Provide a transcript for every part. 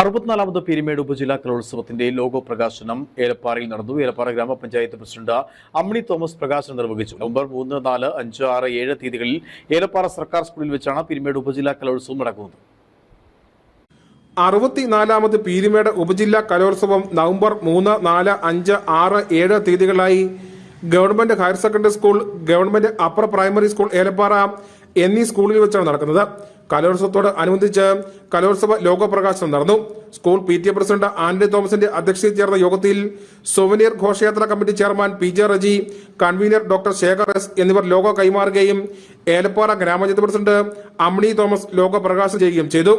അറുപത്തിനാലാമത് പീരിമേട് ഉപജില്ലാ കലോത്സവത്തിന്റെ ലോഗോ പ്രകാശനം ഏലപ്പാറയിൽ നടന്നു. ഏലപ്പാറ ഗ്രാമപഞ്ചായത്ത് പ്രസിഡന്റ് അമ്മിണി തോമസ് പ്രകാശനം നിർവഹിച്ചു. നവംബർ മൂന്ന് നാല് അഞ്ച് ആറ് ഏഴ് തീയതികളിൽ ഏലപ്പാറ സർക്കാർ സ്കൂളിൽ വെച്ചാണ് പീരിമേട് ഉപജില്ലാ കലോത്സവം നടക്കുന്നത്. അറുപത്തിനാലാമത് പീരിമേട് ഉപജില്ലാ കലോത്സവം നവംബർ മൂന്ന് നാല് അഞ്ച് ആറ് ഏഴ് തീയതികളായി government higher secondary school government upper primary school Elappara എന്നീ സ്കൂളിൽ വെച്ചാണ് നടക്കുന്നത്. കലോത്സവത്തോട് അനുബന്ധിച്ച് കലോത്സവ ലോകപ്രകാശനം നടന്നു. School P T A president Antony തോമസിന്റെ അധ്യക്ഷതയിൽ ചേർന്ന യോഗത്തിൽ സുവനീർ ഘോഷയാത്ര committee chairman P J Reji convener doctor Sekhar S എന്നിവർ ലോഗോ കൈമാറുകയും ഏലപ്പാറ ഗ്രാമപഞ്ചായത്ത് പ്രസിഡന്റ് അമ്ണി തോമസ് ലോഗോ പ്രകാശനം ചെയ്യുകയും ചെയ്തു.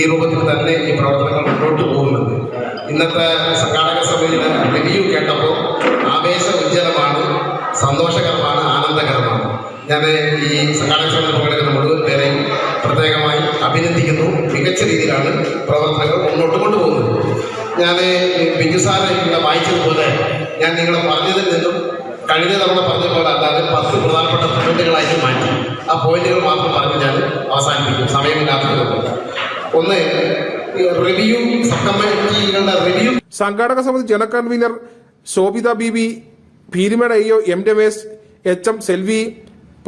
ഈ രൂപത്തിൽ തന്നെ ഈ പ്രവർത്തനങ്ങൾ മുന്നോട്ട് പോകുന്നത്. ഇന്നത്തെ സംഘാടക സമിതിയുടെ റിവ്യൂ കേട്ടപ്പോൾ ആവേശ ഞാൻ ഈ സംഘാടക പങ്കെടുക്കുന്ന മുഴുവൻ പേരെയും പ്രത്യേകമായി അഭിനന്ദിക്കുന്നു. മികച്ച രീതിയിലാണ് പ്രവർത്തനങ്ങൾ മുന്നോട്ട് കൊണ്ടുപോകുന്നത്. ഞാൻ ബിജു സാറിനെ ഇവിടെ വായിച്ചതുപോലെ ഞാൻ നിങ്ങളെ പറഞ്ഞതിൽ നിന്നും കഴിഞ്ഞ തവണ പറഞ്ഞ പോലെ അല്ലാതെ പത്ത് പ്രധാനപ്പെട്ട പോയിന്റുകളായിട്ട് മാറ്റി. ആ പോയിന്റുകൾ മാത്രം പറഞ്ഞ് ഞാൻ അവസാനിപ്പിക്കും. സമയമില്ലാത്തതുകൊണ്ട്. ഒന്ന് റിവ്യൂ കമ്മിറ്റികളുടെ റിവ്യൂ സംഘാടക സമിതി ജനറൽ കൺവീനർ ശോഭിത ബി ഭീരിമേട് അയ്യോ M Ramesh H M Selvi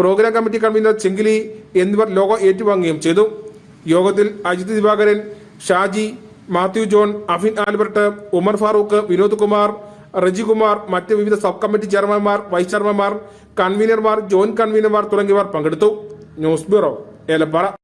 program committee convener ചെങ്കിലി എന്നിവർ ലോഗോ ഏറ്റുവാങ്ങുകയും ചെയ്തു. യോഗത്തിൽ അജിത് ദിവാകരൻ ഷാജി മാത്യു ജോൺ അഫിൻ ആൽബർട്ട് ഉമർ ഫാറൂഖ് വിനോദ് കുമാർ റജികുമാർ മറ്റ് വിവിധ സബ് കമ്മിറ്റി ചെയർമാൻമാർ വൈസ് ചെയർമാൻമാർ കൺവീനർമാർ ജോയിന്റ് കൺവീനർമാർ തുടങ്ങിയവർ പങ്കെടുത്തു. News bureau Elappara.